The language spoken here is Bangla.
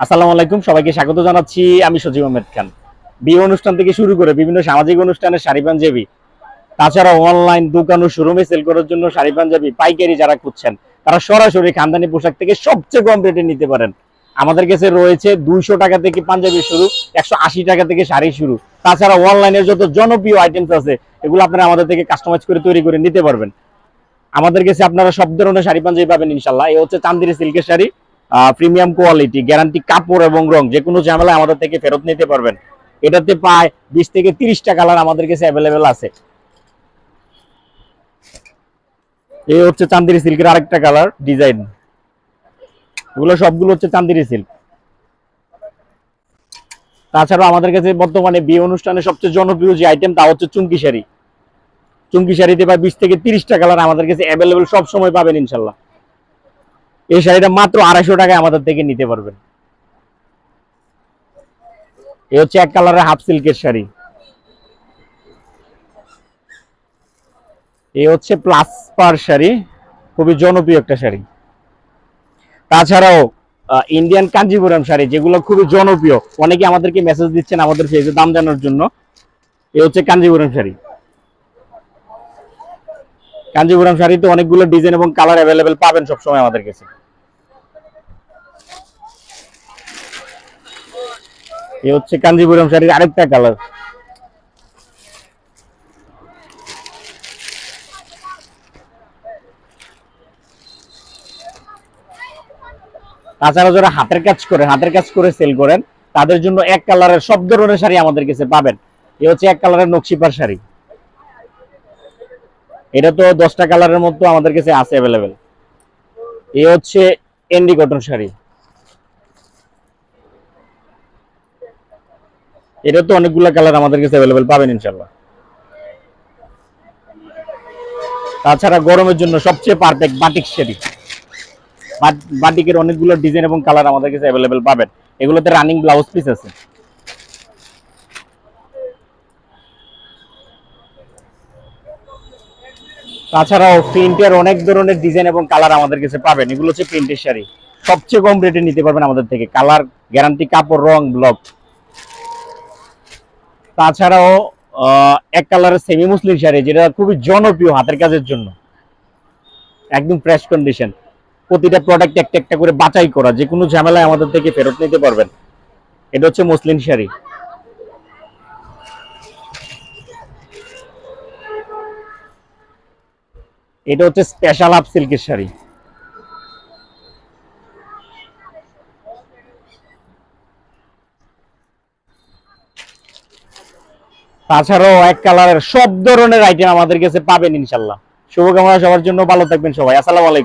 আসসালামু আলাইকুম, সবাইকে স্বাগত জানাচ্ছি আমি সজীব আহমেদ খান। বিয়ে অনুষ্ঠান থেকে শুরু করে বিভিন্ন সামাজিক অনুষ্ঠানে শাড়ি পাঞ্জাবি তাছাড়া অনলাইন দোকান ও শোরুমে সেল করার জন্য শাড়ি পাঞ্জাবি, পাইকারি যারা খুঁজছেন, তারা সরাসরি খানদানি পোশাক থেকে সবচেয়ে কম রেটে নিতে পারেন। আমাদের কাছে রয়েছে দুইশো টাকা থেকে পাঞ্জাবি শুরু, একশো আশি টাকা থেকে শাড়ি শুরু। তাছাড়া অনলাইনের যত জনপ্রিয় আইটেমস আছে, এগুলো আপনারা আমাদের থেকে কাস্টমাইজ করে তৈরি করে নিতে পারবেন। আমাদের কাছে আপনারা সব ধরনের শাড়ি পাঞ্জাবি পাবেন ইনশাল্লাহ। এই হচ্ছে চান্দিরি সিল্কের শাড়ি প্রিমিয়াম কোয়ালিটি গ্যারান্টি কাপড় এবং রং যে কোনো ঝামেলা আমাদের থেকে ফেরত নিতে পারবেন। এটাতে প্রায় বিশ থেকে তিরিশটা কালার আমাদের কাছে অ্যাভেলেবেল আছে। এই হচ্ছে চান্দিরি সিল্কের আরেকটা কালার ডিজাইন এগুলো সবগুলো হচ্ছে চান্দিরি সিল্ক তাছাড়াও আমাদের কাছে বর্তমানে বিয়ে অনুষ্ঠানে সবচেয়ে জনপ্রিয় যে আইটেম তা হচ্ছে চুমকি শাড়ি। চুমকি শাড়িতে প্রায় বিশ থেকে তিরিশটা কালার আমাদের কাছে অ্যাভেলেবেল সব সময় পাবেন ইনশাল্লাহ। এই শাড়িটা মাত্র আড়াইশো টাকায় আমাদের থেকে নিতে পারবেন। এ হচ্ছে এক কালারের হাফ সিল্কের শাড়ি। এ হচ্ছে প্লাস পার শাড়ি, খুবই জনপ্রিয় একটা শাড়ি। তাছাড়াও ইন্ডিয়ান কাঞ্জিপুরম শাড়ি, যেগুলো খুবই জনপ্রিয়। অনেকে আমাদেরকে মেসেজ দিচ্ছেন আমাদের পেজে দাম জানার জন্য। এ হচ্ছে কাঞ্জিপুরম শাড়ি। কাঞ্জিপুরম শাড়িতে অনেকগুলো ডিজাইন এবং কালার অ্যাভেলেবেল পাবেন সবসময় আমাদের কাছে। এ হচ্ছে কাঞ্জিপুরম শাড়ির আরেকটা কালার। তাছাড়া যারা হাতের কাজ করে, হাতের কাজ করে সেল করেন, তাদের জন্য এক কালারের সব ধরনের শাড়ি আমাদের কাছে পাবেন। এ হচ্ছে এক কালারের নকশিপার শাড়ি। এটা তো দশটা কালারের মতো আমাদের কাছে আছে অ্যাভেলেবেল এ হচ্ছে এন্ডি কটন শাড়ি। এটা তো অনেকগুলো কালার আমাদের কাছে অ্যাভেলেবেল পাবেন ইনশাল্লাহ তাছাড়া গরমের জন্য সবচেয়ে পারফেক্ট বাটিক শাড়ি বাটিকের অনেকগুলো ডিজাইন এবং কালার আমাদের কাছে অ্যাভেলেবেল পাবেন। এগুলোতে রানিং ব্লাউজ পিস আছে। তাছাড়াও প্রিন্টের অনেক ধরনের ডিজাইন এবং কালার আমাদের কাছে পাবেন। এগুলো হচ্ছে প্রিন্টের শাড়ি। সবচেয়ে কম রেটে নিতে পারবেন আমাদের থেকে। কালার গ্যারান্টি কাপড়, রং ব্লক তাছাড়াও এক কালারের সেমি মুসলিম শাড়ি, যেটা খুবই জনপ্রিয় হাতের কাজের জন্য। একদম ফ্রেশ কন্ডিশন প্রতিটা প্রোডাক্ট একটা একটা করে বাছাই করা যে কোনো ঝামেলায় আমাদের থেকে ফেরত নিতে পারবেন। এটা হচ্ছে মুসলিম শাড়ি। এটা হচ্ছে স্পেশাল আপ সিল্কের শাড়ি। তাছাড়াও এক কালারের সব ধরনের আইটেম আমাদের কাছে পাবেন ইনশাল্লাহ শুভকামনা সবার জন্য, ভালো থাকবেন সবাই। আসসালামু আলাইকুম।